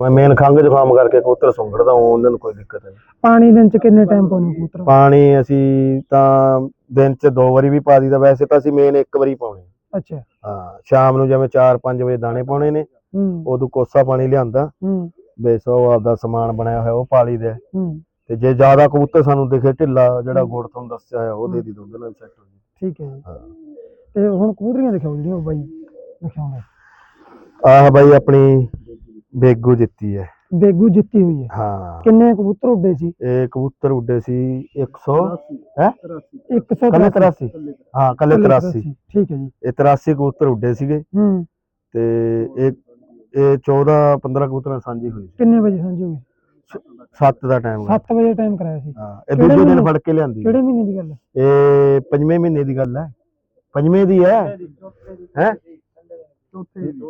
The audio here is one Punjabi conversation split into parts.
ਮੈਂ ਮੇਨ ਖੰਘ ਜ਼ੁਕਾਮ ਕਰਕੇ ਕਬੂਤਰ ਸੁੰਗੜਦਾ ਹਾਂ ਉਹਨਾਂ ਨੂੰ ਕੋਈ ਦਿੱਕਤ ਨਹੀਂ। ਪਾਣੀ ਦਿਨ ਚ ਕਿੰਨੇ ਟਾਈਮ ਪਾਉਣੇ ਕਬੂਤਰ? ਪਾਣੀ ਅਸੀਂ ਤਾਂ ਦਿਨ 'ਚ ਦੋ ਵਾਰੀ ਵੀ ਪਾ ਦਈਦਾ ਵੈਸੇ ਤਾਂ ਅਸੀਂ ਮੇਨ ਇੱਕ ਵਾਰੀ ਪਾਉਣੇ ਅੱਛਾ। ਹਾਂ ਸ਼ਾਮ ਨੂੰ ਜਿਵੇਂ 4-5 ਵਜੇ ਦਾਣੇ ਪਾਉਣੇ ਨੇ ਉਦੋਂ ਕੋਸਾ ਪਾਣੀ ਲਿਆਂਦਾ। ਹੂੰ। ਬੇਸ ਆਪਦਾ ਸਮਾਨ ਬਣਾਇਆ ਹੋਇਆ ਉਹ ਪਾ ਲਈਦਾ। ਹੂੰ। ਤੇ ਜੇ ਜ਼ਿਆਦਾ ਕਬੂਤਰ ਸਾਨੂੰ ਦਿਖੇ ਢਿੱਲਾ ਜਿਹੜਾ ਗੁੜ ਤੁਹਾਨੂੰ ਦੱਸਿਆ ਹੋਇਆ ਉਹ ਦੇ ਦੀ ਦੁੱਧ ਨਾਲ ਸੈੱਟ ਹੋ ਜੀ ਠੀਕ ਹੈ। ਹਾਂ। ਤੇ ਹੁਣ ਕਬੂਤਰੀਆਂ ਦਿਖਾਓ ਜਿਹੜੀਆਂ ਬਾਈ ਦਿਖਾਉਂਦਾ ਆਹ ਬਾਈ ਆਪਣੀ ਬੇਗੂ ਜਿੱਤੀ ਹੈ। ਬੇਗੂ ਜਿੱਤੀ ਹੋਈ ਹੈ। ਹਾਂ। ਕਿੰਨੇ ਕਬੂਤਰ ਉੱਡੇ ਸੀ? ਇਹ ਕਬੂਤਰ ਉੱਡੇ ਸੀ 100 ਹੈ? 100 ਕੱਲੇ 83 ਹਾਂ ਕੱਲੇ 83 ਠੀਕ ਹੈ ਜੀ। ਇਹ 83 ਕਬੂਤਰ ਉੱਡੇ ਸੀਗੇ। ਹੂੰ। ਤੇ ਇਹ ਇਹ 14 15 ਕਬੂਤਰਾਂ ਸਾਂਝੀ ਹੋਈ ਸੀ। ਕਿੰਨੇ ਵਜੇ ਸਾਂਝੀ ਹੋਈ? 7 ਦਾ ਟਾਈਮ 7 ਵਜੇ ਟਾਈਮ ਕਰਾਇਆ ਸੀ। ਹਾਂ ਇਹ ਦੂਜੇ ਦਿਨ? ਫੜ ਕੇ ਲਿਆਂਦੀ। ਕਿਹੜੇ ਮਹੀਨੇ ਦੀ ਗੱਲ ਹੈ? ਇਹ ਪੰਜਵੇਂ ਮਹੀਨੇ ਦੀ ਗੱਲ ਹੈ। ਪੰਜਵੇਂ ਦੀ ਹੈ। ਹੈ?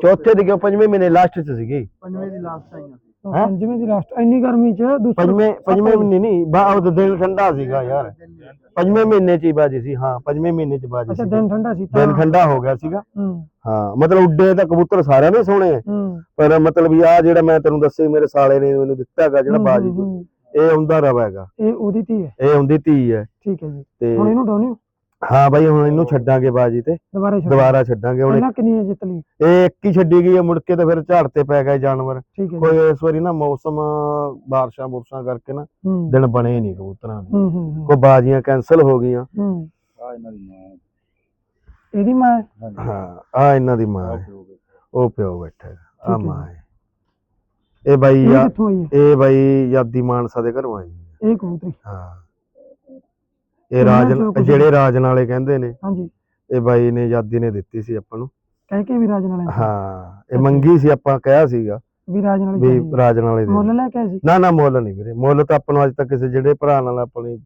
ਚੌਥੇ ਦੀ ਕਿਉਂ? ਪੰਜਵੇਂ ਮਹੀਨੇ ਲਾਸਟ ਚ ਸੀਗੀ। ਪੰਜਵੇਂ ਦੀ ਲਾਸਟ ਆਈਆਂ ਹੈਂ? ਪੰਜਵੇਂ ਦੀ ਲਾਸਟ ਇੰਨੀ ਗਰਮੀ ਚ ਦੂਸਰੇ ਪੰਜਵੇਂ ਪੰਜਵੇਂ ਮਹੀਨੇ ਨਹੀਂ ਬਾ ਉਹ ਤਾਂ ਦਿਨ ਠੰਡਾ ਸੀਗਾ ਯਾਰ। ਪੰਜਵੇਂ ਮਹੀਨੇ ਚ ਹੀ ਬਾਜੀ ਸੀ ਹਾਂ ਪੰਜਵੇਂ ਮਹੀਨੇ ਚ ਬਾਜੀ ਅੱਛਾ ਸੀ ਦਿਨ ਠੰਡਾ ਸੀ ਦਿਨ ਠੰਡਾ ਹੋ ਗਿਆ ਸੀਗਾ। ਹੂੰ। ਹਾਂ ਮਤਲਬ ਉੱਡੇ ਤਾਂ ਕਬੂਤਰ ਸਾਰਿਆਂ ਦੇ ਸੋਹਣੇ ਆ। ਪਰ ਮਤਲਬ ਵੀ ਆ ਜਿਹੜਾ ਮੈਂ ਤੈਨੂੰ ਦੱਸਿਆ ਮੇਰੇ ਸਾਲੇ ਨੇ ਮੈਨੂੰ ਦਿੱਤਾ ਹੈਗਾ ਜਿਹੜਾ ਬਾਜੀ। ਇਹ ਹੁੰਦਾ ਰਵਾ ਹੈਗਾ ਇਹ ਉਹਦੀ ਧੀ ਹੈ। ਇਹ ਹੁੰਦੀ ਧੀ ਹੈ। ਠੀਕ ਹੈ ਜੀ। ਤੇ ਹੁਣ ਇਹਨੂੰ ਡਾਉਣੀ ਹਾਂ ਬਾਈ ਹੁਣ ਇਹਨੂੰ ਛੱਡਾਂਗੇ ਬਾਜੀ ਤੇ। ਦੁਬਾਰਾ ਛੱਡ। ਦੁਬਾਰਾ ਛੱਡਾਂਗੇ ਹੁਣ ਪਹਿਲਾਂ ਕਿੰਨੀ ਜਿੱਤ ਲਈ ਇਹ ਇੱਕ ਹੀ ਛੱਡੀ ਗਈ ਹੈ ਮੁੜ ਕੇ ਤੇ ਫਿਰ ਝਾੜ ਤੇ ਪੈ ਗਏ ਜਾਨਵਰ। ਠੀਕ ਹੈ ਜੀ। ਕੋਈ ਇਸ ਵਾਰੀ ਨਾ ਮੌਸਮ ਬਾਰਿਸ਼ਾਂ ਬੁਰਸ਼ਾਂ ਕਰਕੇ ਨਾ ਦਿਨ ਬਣੇ ਨਹੀਂ ਕਬੂਤਰਾਂ ਦੇ। ਕੋਈ ਬਾਜੀਆਂ ਕੈਨਸਲ ਹੋ ਗਈਆਂ। ਆ ਇਹਨਾਂ ਦੀ ਮਾਂ ਇਹਦੀ ਮਾਂ ਹਾਂਜੀ। ਹਾਂ ਆ ਇਹਨਾਂ ਦੀ ਮਾਂ ਹੈ। ਹੋ। ਗਏ ਉਹ ਪਿਓ ਬੈਠਾ ਹੈ। ਆ ਮਾਂ ਹੈ। ਇਹ ਬਾਈ ਇਹ ਬਾਈ ਯਾਦੀ ਮਾਨਸਾ ਦੇ ਘਰੋਂ ਆਈ। ਇਹ ਕਬੂਤਰੀ। ਹਾਂ। ਇਹ ਚੋਂ ਕੁਛ- ਜਿਹੜੇ ਰਾਜਨ ਵਾਲੇ ਕਹਿੰਦੇ ਨੇ ਹਾਂਜੀ। ਇਹ ਬਾਈ ਨੇ ਯਾਦੀ ਨੇ ਦਿੱਤੀ ਸੀ ਆਪਾਂ ਨੂੰ। ਕਹਿ ਕੇ ਵੀ ਰਾਜ ਨਾਲ। ਹਾਂ ਇਹ। ਮੰਗੀ ਸੀ ਆਪਾਂ ਕਿਹਾ ਸੀਗਾ ਵੀ ਰਾਜ ਨਾਲ ਵੀ ਹੈ। ਵਾਲੇ ਦੇ ਮੁੱਲ ਲੈ ਕੇ ਆਏ ਸੀ? ਨਾ ਨਾ ਮੁੱਲ ਨਹੀਂ ਵੀਰੇ। ਮੁੱਲ ਤਾਂ ਆਪਾਂ ਨੂੰ ਅੱਜ ਤੱਕ ਕਿਸੇ ਜਿਹੜੇ ਭਰਾ ਨਾਲ ਆਪਣੀ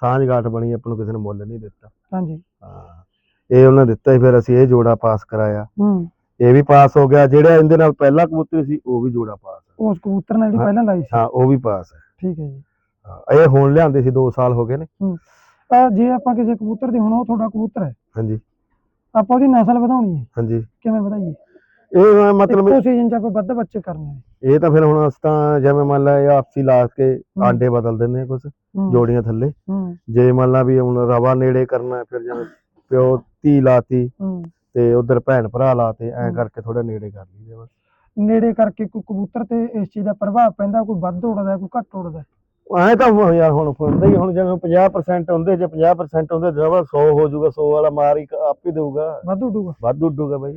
ਸਾਂਝ ਗਾਠ ਬਣੀ ਆਪਾਂ ਨੂੰ ਕਿਸੇ ਨੇ ਮੁੱਲ ਨਹੀਂ ਦਿੱਤਾ। ਹਾਂਜੀ। ਹਾਂ ਇਹ ਉਹਨਾਂ ਦਿੱਤਾ ਸੀ ਫਿਰ ਅਸੀਂ ਇਹ ਜੋੜਾ ਪਾਸ ਕਰਾਇਆ। ਹੂੰ। ਇਹ ਵੀ ਪਾਸ ਹੋ ਗਿਆ। ਜਿਹੜਾ ਇਹਦੇ ਨਾਲ ਪਹਿਲਾ ਕਬੂਤਰ ਸੀ ਉਹ ਵੀ ਜੋੜਾ ਪਾਸ ਹੈ। ਉਸ ਕਬੂਤਰ ਨਾਲ ਜਿਹੜੀ ਹਾਂ। ਪਹਿਲਾਂ ਲਾਈ ਸੀ। ਹਾਂ ਉਹ ਵੀ ਪਾਸ ਹੈ। ਠੀਕ ਹੈ ਜੀ। ਹਾਂ, ਇਹ ਹੁਣ ਲਿਆਂਦੇ ਸੀ 2 ਸਾਲ ਹੋ ਗਏ ਨੇ। ਤਾਂ ਜੇ ਆਪਾਂ ਕਿਸੇ ਕਬੂਤਰ ਦੀ ਹੁਣ ਉਹ ਤੁਹਾਡਾ ਕਬੂਤਰ ਹੈ। ਹਾਂਜੀ। ਆਪਾਂ ਉਹਦੀ ਨਸਲ ਵਧਾਉਣੀ ਹੈ। ਹਾਂਜੀ। ਕਿਵੇਂ ਵਧਾਈਏ? ਇਹ ਮਤਲਬ ਇੱਕੋ ਸੀਜ਼ਨ ਚ ਆਪਾਂ ਵੱਧ ਬੱਚੇ ਕਰਨੇ ਨੇ। ਇਹ ਤਾਂ ਫਿਰ ਹੁਣ ਅਸੀਂ ਤਾਂ ਜਿਵੇਂ ਮੰਨ ਲਾ ਇਹ ਆਪਸੀ ਲਾ ਕੇ ਆਂਡੇ ਬਦਲ ਦਿੰਦੇ ਆ ਕੁਝ ਜੋੜੀਆਂ ਥੱਲੇ। ਜੇ ਮੰਨ ਲਾ ਵੀ ਹੁਣ ਰਵਾ ਨੇੜੇ ਕਰਨਾ ਫਿਰ ਜਿਵੇਂ ਪਿਓ ਧੀ ਲਾਤੀ ਤੇ ਉਧਰ ਭੈਣ ਭਰਾ ਲਾਤੇ ਐਂ। ਕਰਕੇ ਥੋੜਾ ਨੇੜੇ ਕਰ ਲਈਦੇ ਬਸ। ਨੇੜੇ ਕਰਕੇ ਕੋਈ ਕਬੂਤਰ ਤੇ ਇਸ ਚੀਜ਼ ਦਾ ਪ੍ਰਭਾਵ ਪੈਂਦਾ ਕੋਈ ਵੱਧ ਉੜਦਾ ਕੋਈ ਘੱਟ ਉੜਦਾ। ਐਂ ਤਾਂ ਹੁਣ ਯਾਰ ਹੁਣ ਹੁੰਦਾ ਹੀ ਹੁਣ ਜਿਵੇਂ 50% ਹੁੰਦੇ ਜੇ 50% ਹੁੰਦੇ ਜਵਾ 100 ਹੋ ਜਾਊਗਾ 100 ਵਾਲਾ ਮਾਰ ਹੀ ਆਪ ਹੀ ਦੇਊਗਾ। ਵੱਧ ਉਡੂਗਾ ਵੱਧ ਉੱਡੂਗਾ ਬਾਈ।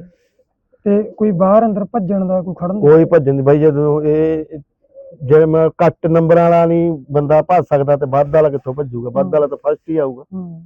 ਤੇ ਕੋਈ ਬਾਹਰ ਅੰਦਰ ਭੱਜਣ ਦਾ ਕੋਈ ਖੜਨ ਦਾ? ਕੋਈ ਭੱਜਣ ਦੀ ਬਾਈ ਜਦੋਂ ਇਹ ਜੇ ਮੈਂ ਘੱਟ ਨੰਬਰ ਵਾਲਾ ਨਹੀਂ ਬੰਦਾ ਭੱਜ ਸਕਦਾ ਤੇ ਵੱਧ ਵਾਲਾ ਕਿੱਥੋਂ ਭੱਜੂਗਾ? ਵੱਧ ਵਾਲਾ ਤਾਂ ਫਸਟ ਹੀ ਆਊਗਾ। ਹੂੰ।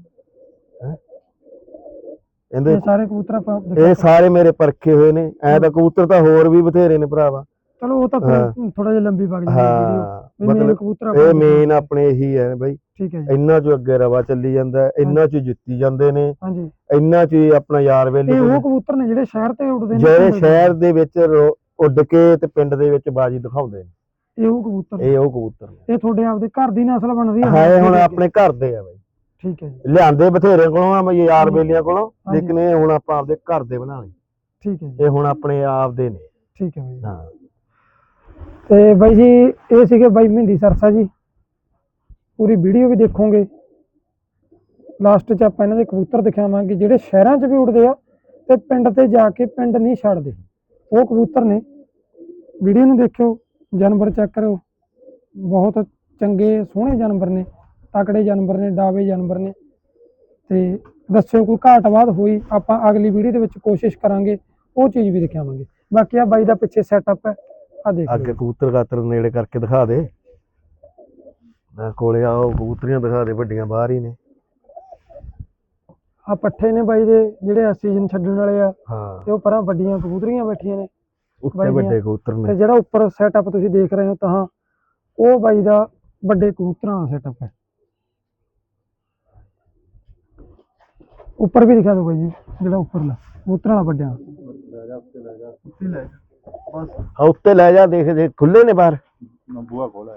ਇਹਦੇ ਇਹ ਸਾਰੇ ਕਬੂਤਰ ਇਹ ਸਾਰੇ ਮੇਰੇ ਪਰਖੇ ਹੋਏ ਨੇ। ਐ ਤਾਂ ਕਬੂਤਰ ਤਾਂ ਹੋਰ ਵੀ ਬਥੇਰੇ ਨੇ ਭਰਾਵਾ। ਚਲੋ ਉਹ ਤਾਂ ਫਿਰ ਥੋੜਾ ਜਿਹਾ ਲੰਬੀ ਵਗ ਜਾਂਦੀ ਵੀਡੀਓ ਹਾਂ ਵੀ ਮਤਲਬ ਕਬੂਤਰ ਇਹ ਮੇਨ ਆਪਣੇ ਇਹੀ ਹੈ ਬਾਈ। ਠੀਕ ਹੈ ਜੀ। ਇੰਨਾ ਚ ਅੱਗੇ ਰਵਾ ਚੱਲੀ ਜਾਂਦਾ ਹੈ, ਇੰਨਾ ਚ ਜਿੱਤੀ ਜਾਂਦੇ ਨੇ ਹਾਂਜੀ। ਇੰਨਾ ਚ ਹੀ ਆਪਣਾ ਯਾਰ ਵੇਲੀ ਇਹ ਉਹ ਕਬੂਤਰ ਨੇ ਜਿਹੜੇ ਸ਼ਹਿਰ ਤੇ ਉੱਡਦੇ ਨੇ ਜਿਹੜੇ ਸ਼ਹਿਰ ਦੇ ਵਿੱਚ ਰੋ- ਉੱਡ ਕੇ ਤੇ ਪਿੰਡ ਦੇ ਵਿੱਚ ਬਾਜੀ ਦਿਖਾਉਂਦੇ ਨੇ। ਇਹ ਉਹ ਕਬੂਤਰ ਨੇ। ਇਹ ਉਹ ਕਬੂਤਰ ਨੇ। ਇਹ ਤੁਹਾਡੇ ਆਪਦੇ ਘਰ ਦੀ ਨਸਲ ਬਣ ਰਹੀ ਹੈ ਹੈ ਹੁਣ ਆਪਣੇ ਘਰ ਦੇ ਆ ਬਾਈ। ਠੀਕ ਹੈ ਜੀ। ਲਿਆਂਦੇ ਬਥੇਰੇ ਕੋਲੋਂ ਆ ਮੈਂ ਯਾਰ। ਬੇਲੀਆਂ ਕੋਲੋਂ। ਹਾਂਜੀ। ਲੇਕਿਨ ਇਹ ਹੁਣ ਆਪਾਂ ਆਪਦੇ ਘਰ ਦੇ ਬਣਾ ਲਏ। ਠੀਕ ਹੈ ਜੀ। ਇਹ ਹੁਣ ਆਪਣੇ ਆਪ ਦੇ ਨੇ। ਠੀਕ ਹੈ ਬਾਈ। ਹਾਂ। ਤੇ ਬਾਈ ਜੀ, ਇਹ ਸੀਗੇ ਬਾਈ ਮਹਿੰਦੀ ਸਰਸਾ ਜੀ। ਪੂਰੀ ਵੀਡੀਓ ਵੀ ਦੇਖੋਗੇ। ਲਾਸਟ 'ਚ ਆਪਾਂ ਇਹਨਾਂ ਦੇ ਕਬੂਤਰ ਦਿਖਾਵਾਂਗੇ, ਜਿਹੜੇ ਸ਼ਹਿਰਾਂ 'ਚ ਵੀ ਉੱਡਦੇ ਆ ਤੇ ਪਿੰਡ ਤੇ ਜਾ ਕੇ ਪਿੰਡ ਨਹੀਂ ਛੱਡਦੇ। ਉਹ ਕਬੂਤਰ ਨੇ। ਵੀਡੀਓ ਨੂੰ ਦੇਖਿਓ, ਜਾਨਵਰ ਚੈੱਕ ਕਰਿਓ। ਬਹੁਤ ਚੰਗੇ, ਸੋਹਣੇ ਜਾਨਵਰ ਨੇ। ਤਕੜੇ ਜਾਨਵਰ ਨੇ, ਡਾਵੇ ਜਾਨਵਰ ਨੇ। ਤੇ ਦੱਸਿਓ ਕੋਈ ਘਾਟਵਾਦ ਹੋਈ, ਆਪਾਂ ਅਗਲੀ ਵੀਡੀਓ ਦੇ ਵਿੱਚ ਕੋਸ਼ਿਸ਼ ਕਰਾਂਗੇ, ਉਹ ਚੀਜ਼ ਵੀ ਦਿਖਾਵਾਂਗੇ। ਬਾਕੀ ਆ ਬਾਈ ਦਾ ਪਿੱਛੇ ਸੈਟਅਪ ਹੈ। ਆ ਦੇਖ ਅੱਗੇ ਕਬੂਤਰ ਗਾਤਰ ਨੇੜੇ ਕਰਕੇ ਦਿਖਾ ਦੇ। ਮੈਂ ਕੋਲੇ ਆਓ ਕਬੂਤਰੀਆਂ ਦਿਖਾ ਦੇ ਵੱਡੀਆਂ ਬਾਹਰ ਹੀ ਨੇ। ਆ ਪੱਠੇ ਨੇ ਬਾਈ ਦੇ ਜਿਹੜੇ ਆ ਸੀਜ਼ਨ ਛੱਡਣ ਵਾਲੇ ਆ। ਹਾਂ। ਤੇ ਉਹ ਪਰਾਂ ਵੱਡੀਆਂ ਕਬੂਤਰੀਆਂ ਬੈਠੀਆਂ ਨੇ। ਉੱਤੇ ਵੱਡੇ ਕਬੂਤਰ ਤੇ ਨੇ ਜਿਹੜਾ ਉੱਪਰ ਸੈਟਅਪ ਤੁਸੀਂ ਦੇਖ ਰਹੇ ਹੋ ਤਾਂ ਉਹ ਬਾਈ ਦਾ ਵੱਡੇ ਕਬੂਤਰਾਂ ਦਾ ਸੈਟਅਪ ਹੈ। ਉੱਪਰ ਵੀ ਦਿਖਾ ਦਿਓ ਬਾਈ ਜੀ ਜਿਹੜਾ ਉੱਪਰਲਾ ਕਬੂਤਰਾਂ ਵਾਲਾ ਵੱਡਿਆਂ ਹਾਂ ਉੱਤੇ ਲੈ ਜਾ ਦੇਖ ਦੇ ਖੁੱਲੇ ਨੇ ਬਾਹਰ। ਨਾ ਬੂਆ ਖੋਲਾ